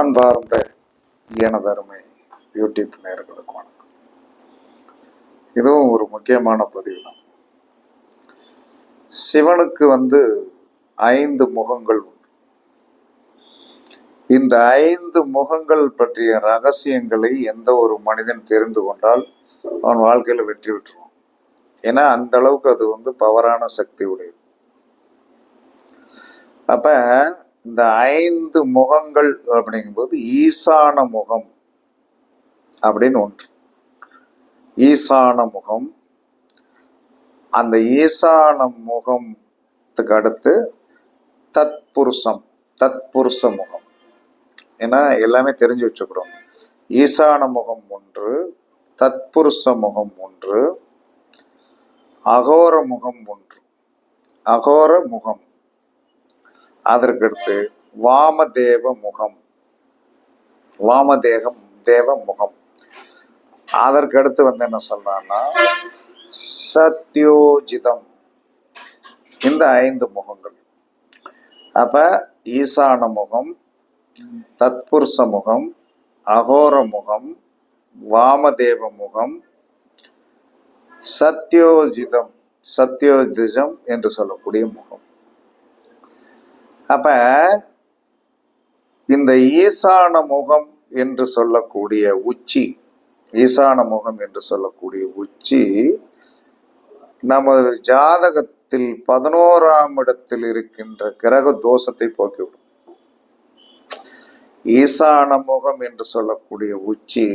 அன்பார்ந்த எனதருமை யூடியூப் நேர்களுக்கு வணக்கம். இதுவும் ஒரு முக்கியமான பதிவு தான் சிவனுக்கு வந்து ஐந்து முகங்கள் உண்டு. இந்த ஐந்து முகங்கள் பற்றிய ரகசியங்களை எந்த ஒரு மனிதன் தெரிந்து கொண்டால் அவன் வாழ்க்கையில வெற்றி விட்டுருவான் ஏன்னா அந்த அளவுக்கு அது வந்து பவரான சக்தி உடையது. அப்ப இந்த ஐந்து முகங்கள் அப்படிங்கும்போது ஈசான முகம் அப்படின்னு ஒன்று. ஈசான முகம். அந்த ஈசான முகத்துக்கு அடுத்து தத்புருஷம் தத்புருஷ முகம். ஏன்னா எல்லாமே தெரிஞ்சு வச்சுக்கிறோம். ஈசான முகம் ஒன்று தத்புருஷ முகம் ஒன்று அகோர முகம் ஒன்று. அகோர முகம். அதற்கடுத்து வாமதேவ முகம் வாமதேகம் தேவ முகம் அதற்கடுத்து வந்து என்ன சொல்றான்னா சத்யோஜிதம். இந்த ஐந்து முகங்கள். அப்ப ஈசான முகம் தத்புருஷ முகம் அகோர முகம் வாமதேவ முகம் சத்யோஜிதம் சத்யோஜிதம் என்று சொல்லக்கூடிய முகம். அப்ப இந்த ஈசான முகம் என்று சொல்லக்கூடிய உச்சி ஈசான முகம் என்று சொல்லக்கூடிய உச்சி நமது ஜாதகத்தில் பதினோராம் இடத்தில் இருக்கின்ற கிரக தோஷத்தை போக்கிவிடும் ஈசான முகம் என்று சொல்லக்கூடிய உச்சி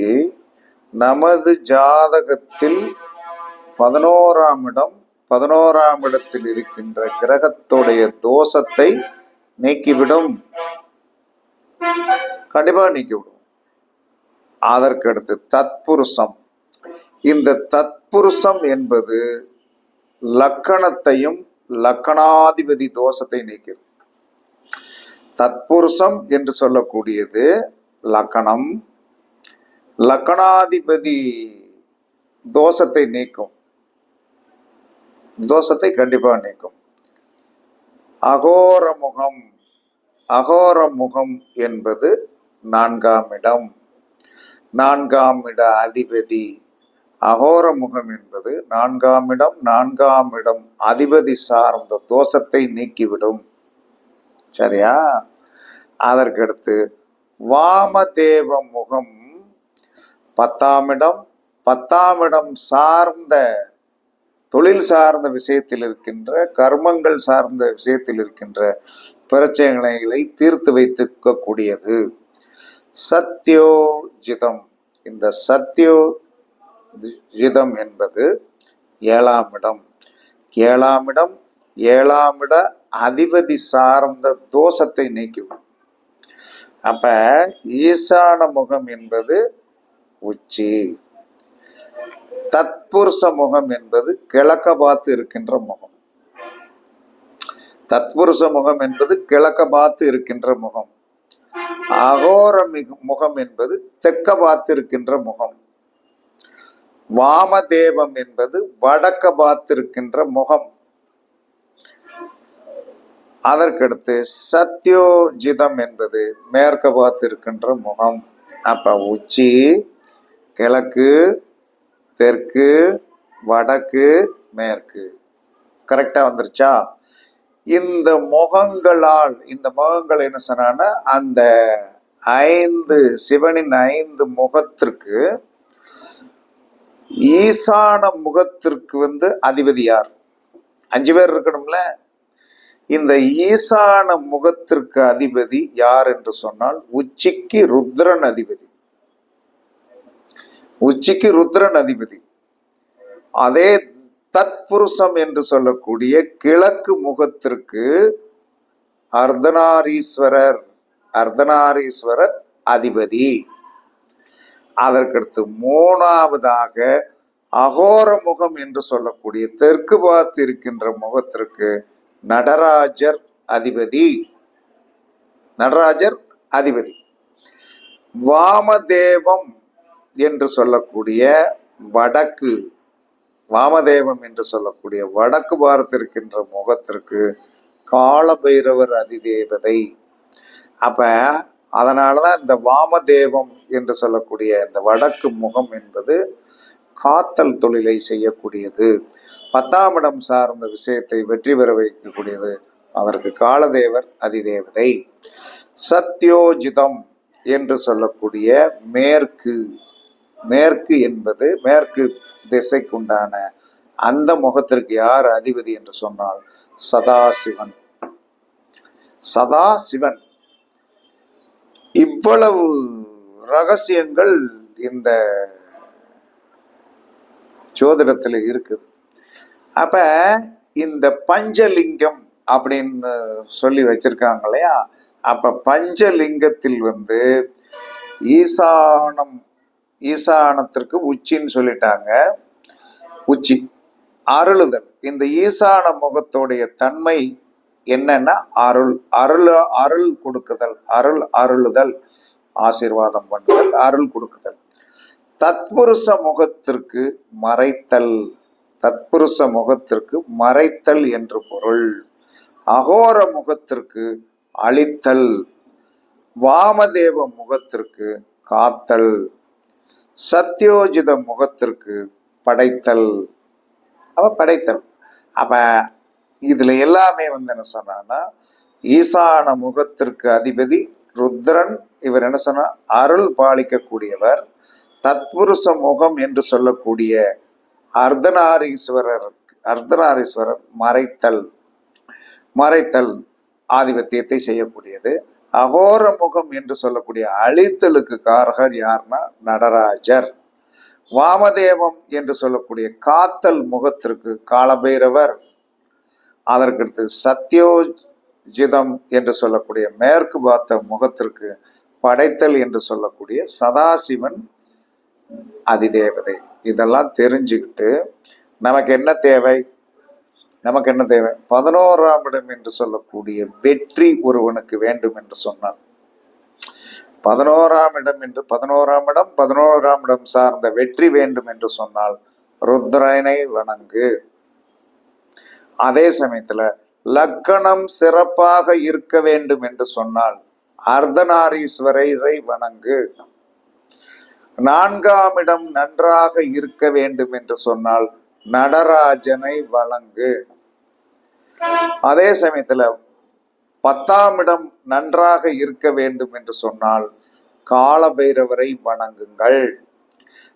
நமது ஜாதகத்தில் பதினோராம் இடம் பதினோராம் இடத்தில் இருக்கின்ற கிரகத்துடைய தோஷத்தை நீக்கிவிடும். கண்டிப்பா நீக்கிவிடும். அதற்கடுத்து தத்புருஷம். இந்த தத்புருஷம் என்பது லக்கணத்தையும் லக்கணாதிபதி தோஷத்தை நீக்கிறது தத்புருஷம் என்று சொல்லக்கூடியது லக்கணம். லக்கணாதிபதி தோஷத்தை நீக்கும். தோஷத்தை கண்டிப்பா நீக்கும். அகோர முகம் அகோர முகம் என்பது நான்காம் இடம். நான்காம் இட அதிபதி. அகோர முகம் என்பது நான்காம் இடம் நான்காம் இடம் அதிபதி சார்ந்த தோஷத்தை நீக்கிவிடும். சரியா? அதற்கடுத்து வாமதேவ முகம் பத்தாம் இடம். பத்தாம் இடம் சார்ந்த தொழில் சார்ந்த விஷயத்தில் இருக்கின்ற கர்மங்கள் சார்ந்த விஷயத்தில் இருக்கின்ற பிரச்சனைகளை தீர்த்து வைத்துக்கக்கூடியது. சத்யோஜிதம் இந்த சத்யோஜிதம் என்பது ஏழாம் இடம். ஏழாம் இடம் ஏழாம் இட அதிபதி சார்ந்த தோஷத்தை நீக்கிவிடும். அப்ப ஈசான முகம் என்பது உச்சி. தத்புருஷ முகம் என்பது கிழக்க பார்த்து இருக்கின்ற முகம். தத்புருஷ முகம் என்பது கிழக்க பார்த்து இருக்கின்ற முகம். அகோர முகம் என்பது தெக்க பார்த்து இருக்கின்ற முகம். வாமதேவம் என்பது வடக்க பார்த்திருக்கின்ற முகம். அதற்கடுத்து சத்யோஜிதம் என்பது மேற்க பார்த்திருக்கின்ற முகம். அப்ப உச்சி கிழக்கு தெற்கு வடக்கு மேற்கு. கரெக்டா வந்துருச்சா? இந்த முகங்களால் இந்த முகங்கள் என்ன சொன்னா அந்த ஐந்து சிவனின் ஐந்து முகத்திற்கு ஈசான முகத்திற்கு வந்து அதிபதி யார்? அஞ்சு பேர் இருக்கணும்ல. இந்த ஈசான முகத்திற்கு அதிபதி யார் என்று சொன்னால் உச்சிக்கு ருத்ரன் அதிபதி. உச்சிக்கு ருத்ரன் அதிபதி. அதே தத்புருஷம் என்று சொல்லக்கூடிய கிழக்கு முகத்திற்கு அர்த்தநாரீஸ்வரர் அர்த்தநாரீஸ்வரர் அதிபதி. அதற்கடுத்து மூணாவதாக அகோர முகம் என்று சொல்லக்கூடிய தெற்கு பார்த்து இருக்கின்ற முகத்திற்கு நடராஜர் அதிபதி. நடராஜர் அதிபதி. வாமதேவம் என்று சொல்லக்கூடிய வடக்கு வாமதேவம் என்று சொல்லக்கூடிய வடக்கு பார்த்திருக்கின்ற முகத்திற்கு காலபைரவர் அதிதேவதை. அப்ப அதனாலதான் இந்த வாமதேவம் என்று சொல்லக்கூடிய இந்த வடக்கு முகம் என்பது காத்தல் தொழிலை செய்யக்கூடியது. பத்தாம் இடம் சார்ந்த விஷயத்தை வெற்றி பெற வைக்கக்கூடியது. அதற்கு காலதேவர் அதிதேவதை. சத்யோஜிதம் என்று சொல்லக்கூடிய மேற்கு. மேற்கு என்பது மேற்கு திசைக்குண்டான அந்த முகத்திற்கு யார் அதிபதி என்று சொன்னால் சதாசிவன். சதாசிவன். இவ்வளவு ரகசியங்கள் இந்த ஜோதிடத்தில் இருக்குது. அப்ப இந்த பஞ்சலிங்கம் அப்படின்னு சொல்லி வச்சிருக்காங்க இல்லையா? அப்ப பஞ்சலிங்கத்தில் வந்து ஈசானம் ஈசானத்திற்கு உச்சின்னு சொல்லிட்டாங்க. உச்சி. அருளுதல். இந்த ஈசான முகத்தோடைய தன்மை என்னன்னா அருள். அருள் அருள் கொடுக்குதல். அருள் அருளுதல். ஆசீர்வாதம் பண்ணுதல் அருள் கொடுக்குதல். தத்புருஷ முகத்திற்கு மறைத்தல். தத்புருஷ முகத்திற்கு மறைத்தல் என்று பொருள். அகோர முகத்திற்கு அழித்தல். வாமதேவ முகத்திற்கு காத்தல். சத்யோஜித முகத்திற்கு படைத்தல். அவ படைத்தல். அப்ப இதுல எல்லாமே வந்து என்ன சொன்னான்னா ஈசான முகத்திற்கு அதிபதி ருத்ரன் இவர் என்ன சொன்னா அருள் பாலிக்கக்கூடியவர் தத்புருஷ முகம் என்று சொல்லக்கூடிய அர்த்தநாரீஸ்வரர் அர்த்தநாரீஸ்வரர் மறைத்தல் மறைத்தல் ஆதிபத்தியத்தை செய்யக்கூடியது. அகோர முகம் என்று சொல்லக்கூடிய அழித்தலுக்கு காரகர் யார்னா நடராஜர். வாமதேவம் என்று சொல்லக்கூடிய காத்தல் முகத்திற்கு காலபைரவர். அதற்கடுத்து சத்யோஜிதம் என்று சொல்லக்கூடிய மேற்கு பார்த்த முகத்திற்கு படைத்தல் என்று சொல்லக்கூடிய சதாசிவன் அதிதேவதை. இதெல்லாம் தெரிஞ்சுக்கிட்டு நமக்கு என்ன தேவை? நமக்கு என்ன தேவை? பதினோராம் இடம் என்று சொல்லக்கூடிய வெற்றி ஒருவனுக்கு வேண்டும் என்று சொன்னான். பதினோராம் இடம் என்று பதினோராம் இடம் பதினோராம் இடம் சார்ந்த வெற்றி வேண்டும் என்று சொன்னால் ருத்ரனை வணங்கு. அதே சமயத்துல லக்கணம் சிறப்பாக இருக்க வேண்டும் என்று சொன்னால் அர்த்தநாரீஸ்வரரை வணங்கு. நான்காம் இடம் நன்றாக இருக்க வேண்டும் என்று சொன்னால் நடராஜனை வணங்கு அதே சமயத்துல பத்தாம் இடம் நன்றாக இருக்க வேண்டும் என்று சொன்னால் காலபைரவரை வணங்குங்கள்.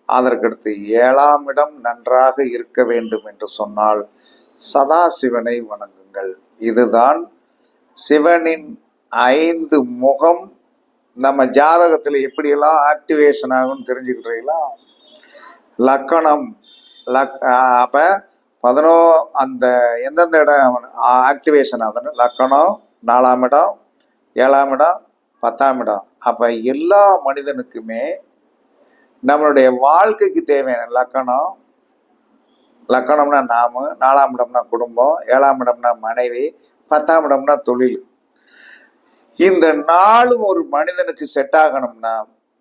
அதற்கடுத்து ஏழாம் இடம் நன்றாக இருக்க வேண்டும் என்று சொன்னால் சதாசிவனை வணங்குங்கள். இதுதான் சிவனின் ஐந்து முகம். நம்ம ஜாதகத்தில் எப்படியெல்லாம் ஆக்டிவேஷன் ஆகும்னு தெரிஞ்சுக்கிட்டீங்களா லக்கணம் லக் அப்போ பதினோ அந்த எந்தெந்த இடம் ஆக்டிவேஷன் ஆகுதுன்னு லக்கணம் நாலாம் இடம் ஏழாம் இடம் பத்தாம் இடம். அப்போ எல்லா மனிதனுக்குமே நம்மளுடைய வாழ்க்கைக்கு தேவையான லக்கணம் லக்கணம்னா நாம நாலாம் இடம்னா குடும்பம் ஏழாம் இடம்னா மனைவி பத்தாம் இடம்னா தொழில். இந்த நாளும் ஒரு மனிதனுக்கு செட் ஆகணும்னா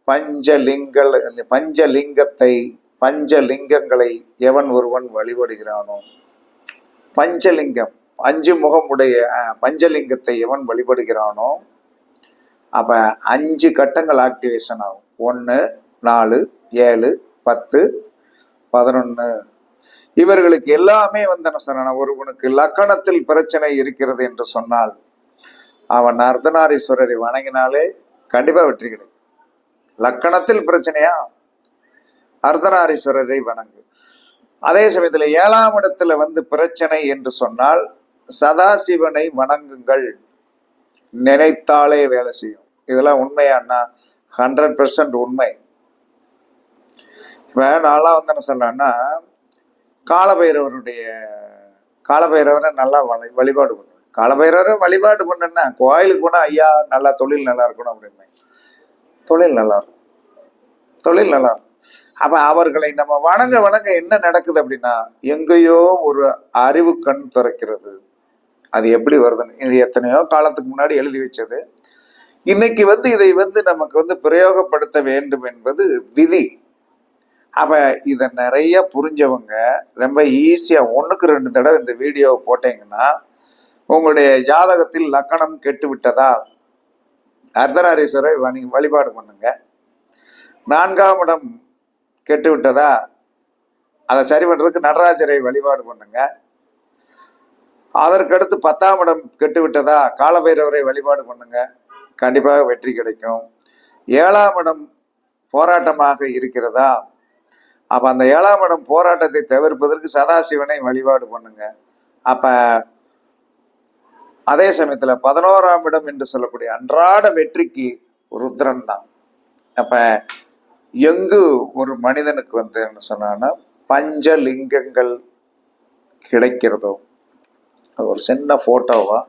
பஞ்சலிங்கள் பஞ்சலிங்கத்தை பஞ்சலிங்கங்களை எவன் ஒருவன் வழிபடுகிறானோ? பஞ்சலிங்கம் அஞ்சு முகமுடைய பஞ்சலிங்கத்தை எவன் வழிபடுகிறானோ? அப்ப அஞ்சு கட்டங்கள் ஆக்டிவேஷன் ஆகும். ஒன்று நாலு ஏழு பத்து பதினொன்று இவர்களுக்கு எல்லாமே வந்து என்ன சொன்ன ஒருவனுக்கு லக்கணத்தில் பிரச்சனை இருக்கிறது என்று சொன்னால் அவன் அர்த்தநாரீஸ்வரரை வணங்கினாலே கண்டிப்பாக வெற்றி கிடைக்கும். லக்கணத்தில் பிரச்சனையா? அர்த்தநாரீஸ்வரரை வணங்கு. அதே சமயத்தில் ஏழாம் இடத்துல வந்து பிரச்சனை என்று சொன்னால் சதாசிவனை வணங்குங்கள். நினைத்தாலே வேலை செய்யும். இதெல்லாம் உண்மையாண்ணா? ஹண்ட்ரட் பெர்சன்ட் உண்மை. இப்போ நான்லாம் வந்து என்ன சொல்லலாம்னா காலபைரவருடைய காலபைரவரை நல்லா வழி வழிபாடு பண்ணுவேன் காலபைரவரை வழிபாடு பண்ணேன்னா கோயிலுக்கு போனால் ஐயா நல்லா தொழில் நல்லா இருக்கணும் அப்படின்னு தொழில் நல்லா இருக்கும். தொழில் நல்லா இருக்கும். அப்ப அவர்களை நம்ம வணங்க வணங்க என்ன நடக்குது அப்படின்னா எங்கேயோ ஒரு அறிவு கண் திறக்கிறது. அது எப்படி வருதுன்னு இது எத்தனையோ காலத்துக்கு முன்னாடி எழுதி வச்சது. இன்னைக்கு வந்து இதை வந்து நமக்கு வந்து பிரயோகப்படுத்த வேண்டும் என்பது விதி. அப்ப இதை நிறைய புரிஞ்சவங்க ரொம்ப ஈஸியா ஒண்ணுக்கு ரெண்டு தடவை இந்த வீடியோவை போட்டீங்கன்னா உங்களுடைய ஜாதகத்தில் லக்கணம் கெட்டு விட்டதா அர்த்தநாரீஸ்வரை வணி- வழிபாடு பண்ணுங்க. நான்காம் இடம் கெட்டு விட்டதா அதை சரி பண்ணுறதுக்கு நடராஜரை வழிபாடு பண்ணுங்க. அதற்கடுத்து பத்தாம் இடம் கெட்டு விட்டதா காலபைரவரை வழிபாடு பண்ணுங்க. கண்டிப்பாக வெற்றி கிடைக்கும். ஏழாம் இடம் போராட்டமாக இருக்கிறதா? அப்போ அந்த ஏழாம் இடம் போராட்டத்தை தவிர்ப்பதற்கு சதாசிவனை வழிபாடு பண்ணுங்க. அப்போ அதே சமயத்தில் பதினோராம் இடம் என்று சொல்லக்கூடிய அன்றாட வெற்றிக்கு ருத்ரன் தான். அப்ப எங்கு ஒரு மனிதனுக்கு வந்து என்ன சொன்னான்னா பஞ்சலிங்கங்கள் கிடைக்கிறதோ. ஒரு சின்ன போட்டோவா?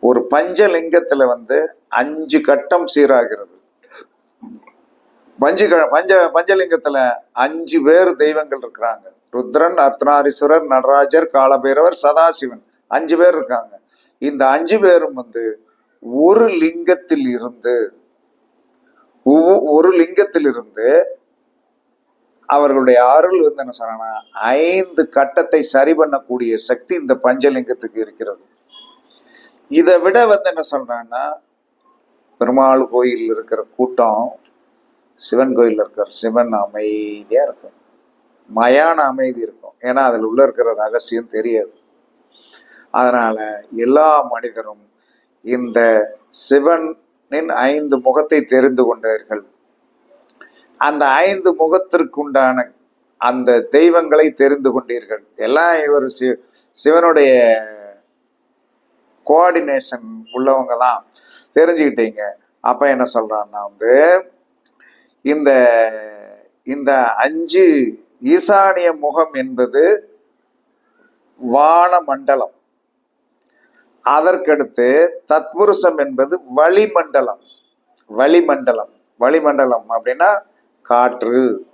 ஒரு பஞ்சலிங்கத்துல வந்து அஞ்சு கட்டம் சீராகிறது. பஞ்சு க- பஞ்ச பஞ்சலிங்கத்துல அஞ்சு பேர் தெய்வங்கள் இருக்கிறாங்க. ருத்ரன் அர்த்தநாரீஸ்வரர் நடராஜர் காலபைரவர் சதாசிவன். அஞ்சு பேர் இருக்காங்க. இந்த அஞ்சு பேரும் வந்து ஒரு லிங்கத்தில் இருந்து ஒரு லிங்கத்திலிருந்து அவர்களுடைய அருள் வந்து என்ன சொன்னா ஐந்து கட்டத்தை சரி பண்ணக்கூடிய சக்தி இந்த பஞ்சலிங்கத்துக்கு இருக்கிறது. இதை விட வந்து என்ன சொல்றான்னா பெருமாள் கோயில் இருக்கிற கூட்டம் சிவன் கோயில் இருக்கிற சிவன் அமைதியா இருக்கும். மயான அமைதி இருக்கும். ஏன்னா அதில் உள்ள இருக்கிற ரகசியம் தெரியாது. அதனால எல்லா மனிதரும் இந்த சிவன் ஐந்து முகத்தை தெரிந்து கொண்டீர்கள். அந்த ஐந்து முகத்திற்குண்டான அந்த தெய்வங்களை தெரிந்து கொண்டீர்கள். எல்லாம் இவர் சி- சிவனுடைய கோஆர்டினேஷன் உள்ளவங்க தான் தெரிஞ்சுக்கிட்டீங்க. அப்போ என்ன சொல்றான்னா வந்து இந்த இந்த அஞ்சு ஈசானிய முகம் என்பது வான மண்டலம் அதற்கடுத்து தத்புருஷம் என்பது வளிமண்டலம். வளிமண்டலம். வளிமண்டலம் அப்படின்னா காற்று.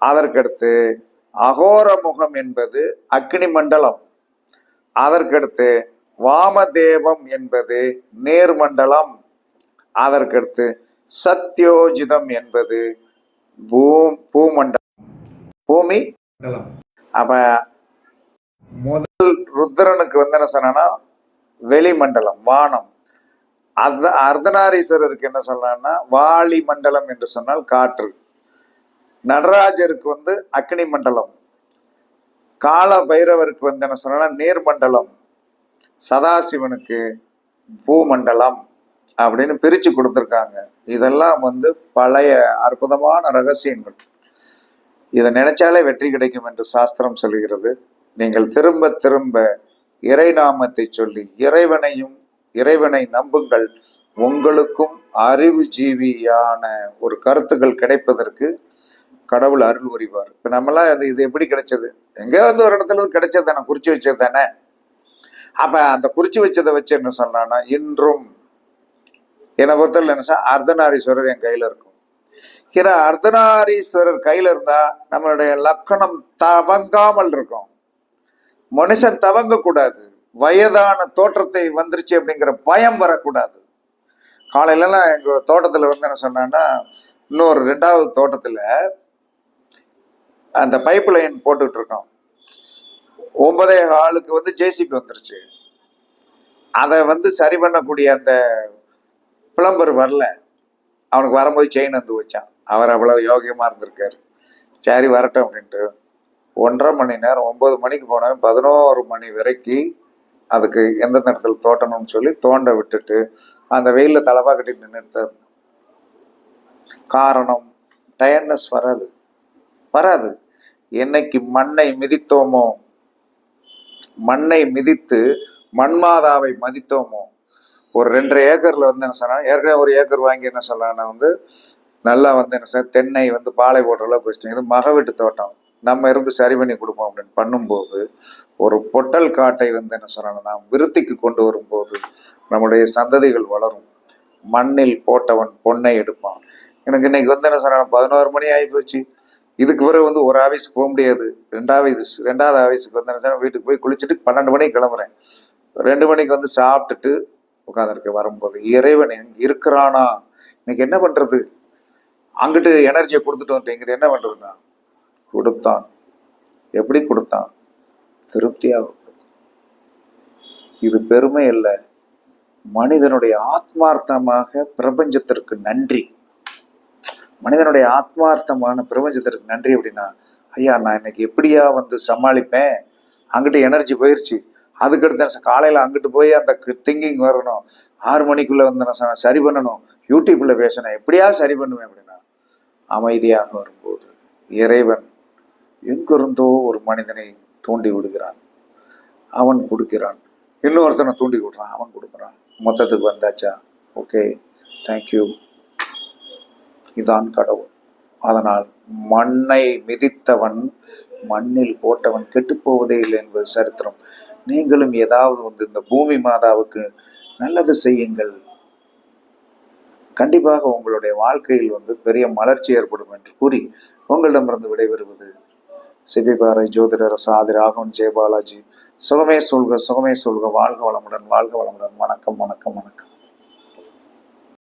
அதற்கடுத்து அகோர முகம் என்பது அக்னி மண்டலம். அதற்கடுத்து வாமதேவம் என்பது நேர்மண்டலம் அதற்கடுத்து சத்யோஜிதம் என்பது பூ பூமண்டலம். பூமி? மண்டலம். அப்ப முதல் ருத்ரனுக்கு வந்து என்ன சொன்னா வெளிமண்டலம் வானம். அர்த்த அர்த்தநாரீஸ்வரருக்கு என்ன சொல்லலாம்னா வாளி மண்டலம் என்று சொன்னால் காற்று. நடராஜருக்கு வந்து அக்னி மண்டலம். கால பைரவருக்கு வந்து என்ன சொன்னா நீர்மண்டலம் சதாசிவனுக்கு பூமண்டலம் அப்படின்னு பிரித்து கொடுத்துருக்காங்க. இதெல்லாம் வந்து பழைய அற்புதமான ரகசியங்கள். இதை நினைச்சாலே வெற்றி கிடைக்கும் என்று சாஸ்திரம் சொல்கிறது. நீங்கள் திரும்ப திரும்ப இறைநாமத்தை சொல்லி இறைவனையும் இறைவனை நம்புங்கள். உங்களுக்கும் அறிவு ஜீவியான ஒரு கருத்துக்கள் கிடைப்பதற்கு கடவுள் அருள் புரிவார். இப்போ நம்மளாம் அது இது எப்படி கிடைச்சது? எங்கேயோ வந்து ஒரு இடத்துல கிடைச்சது தானே குறிச்சு வச்சது தானே? அப்போ அந்த குறிச்சு வச்சதை வச்சு என்ன சொன்னான்னா இன்றும் என்னை பொறுத்தவரை என்ன சொன்னா, அர்த்தநாரீஸ்வரர் என் கையில் இருக்கும். ஏன்னா அர்த்தநாரீஸ்வரர் கையில் இருந்தால் நம்மளுடைய லக்கணம் தவங்காமல் இருக்கும். மனுஷன் தவங்க கூடாது வயதான தோற்றத்தை வந்துருச்சு அப்படிங்கிற பயம் வரக்கூடாது. காலையிலலாம் எங்க தோட்டத்துல வந்து என்ன சொன்னான்னா இன்னொரு ரெண்டாவது தோட்டத்துல அந்த பைப் லைன் போட்டுட்டு இருக்கோம் ஒன்பதே ஆளுக்கு வந்து ஜேசிபி வந்துருச்சு. அதை வந்து சரி பண்ணக்கூடிய அந்த பிளம்பர் வரல. அவனுக்கு வரும்போது செயின் வந்து வச்சான். அவர் அவ்வளவு யோகியமா இருந்திருக்காரு. சரி வரட்டும் அப்படின்ட்டு ஒன்றரை மணி நேரம் ஒன்பது மணிக்கு போனவன் பதினோரு மணி வரைக்கும் அதுக்கு எந்தெந்த இடத்துல தோட்டணும்னு சொல்லி தோண்ட விட்டுட்டு அந்த வெயிலில் தலவா கட்டி நின்றுட்டு காரணம் டயர்னஸ் வராது. வராது. என்னைக்கு மண்ணை மிதித்தோமோ மண்ணை மிதித்து மண்மாதாவை மதித்தோமோ ஒரு ரெண்டரை ஏக்கரில் வந்து என்ன சொன்னால் ஏற்கனவே ஒரு ஏக்கர் வாங்கி என்ன சொல்லலாம்னா வந்து நல்லா வந்து என்ன சார் தென்னை வந்து பாலை போடுற அளவுக்கு வச்சுட்டீங்க இது மக வீட்டு தோட்டம். நம்ம இருந்து சரி பண்ணி கொடுப்போம் அப்படின்னு பண்ணும்போது ஒரு பொட்டல் காட்டை வந்து என்ன சொல்லணும் நாம் விருத்திக்கு கொண்டு வரும்போது நம்முடைய சந்ததிகள் வளரும். மண்ணில் போட்டவன் பொன்னை எடுப்பான். எனக்கு இன்னைக்கு வந்து என்ன சொன்னா பதினோரு மணி ஆகி போச்சு. இதுக்கு பிறகு வந்து ஒரு ஆஃபீஸுக்கு போக முடியாது. ரெண்டாவது ரெண்டாவது ஆஃபீஸுக்கு வந்து என்ன வீட்டுக்கு போய் குளிச்சுட்டு பன்னெண்டு மணிக்கு கிளம்புறேன். ரெண்டு மணிக்கு வந்து சாப்பிட்டுட்டு உட்காந்துருக்க வரும்போது இறைவன் இருக்கிறானா? இன்னைக்கு என்ன பண்றது? அங்கிட்டு எனர்ஜியை கொடுத்துட்டு வந்துட்டு என்ன பண்றதுன்னா கொடுத்தான். எப்படி கொடுத்தான்? திருப்தியாக கொடுத்தான். இது பெருமை இல்லை மனிதனுடைய ஆத்மார்த்தமாக பிரபஞ்சத்திற்கு நன்றி. மனிதனுடைய ஆத்மார்த்தமான பிரபஞ்சத்திற்கு நன்றி அப்படின்னா ஐயா நான் இன்னைக்கு எப்படியா வந்து சமாளிப்பேன்? அங்கிட்டு எனர்ஜி போயிடுச்சு அதுக்கடுத்து காலையில் அங்கிட்டு போய் அந்த திங்கிங் வரணும். ஆறு மணிக்குள்ள வந்து நான் சரி பண்ணணும். யூடியூப்ல பேசணும் எப்படியா சரி பண்ணுவேன் அப்படின்னா அமைதியாக வரும்போது இறைவன் எங்கிருந்தோ ஒரு மனிதனை தூண்டி விடுகிறான். அவன் கொடுக்கிறான். இன்னொருத்தனை தூண்டி விடுறான். அவன் கொடுக்குறான். மொத்தத்துக்கு வந்தாச்சா? ஓகே தேங்க்யூ இதான் கடவுள். அதனால் மண்ணை மிதித்தவன் மண்ணில் போட்டவன் கெட்டு போவதே இல்லை என்பது சரித்திரம். நீங்களும் ஏதாவது வந்து இந்த பூமி மாதாவுக்கு நல்லது செய்யுங்கள். கண்டிப்பாக உங்களுடைய வாழ்க்கையில் வந்து பெரிய மலர்ச்சி ஏற்படும் என்று கூறி உங்களிடமிருந்து விடைபெறுவது சிபிபாறை ஜோதிடர் சாதி ராகவன் ஜெயபாலாஜி. சுகமே சொல்க சுகமே சொல்க. வாழ்க வளமுடன் வாழ்க வளமுடன். வணக்கம் வணக்கம் வணக்கம்.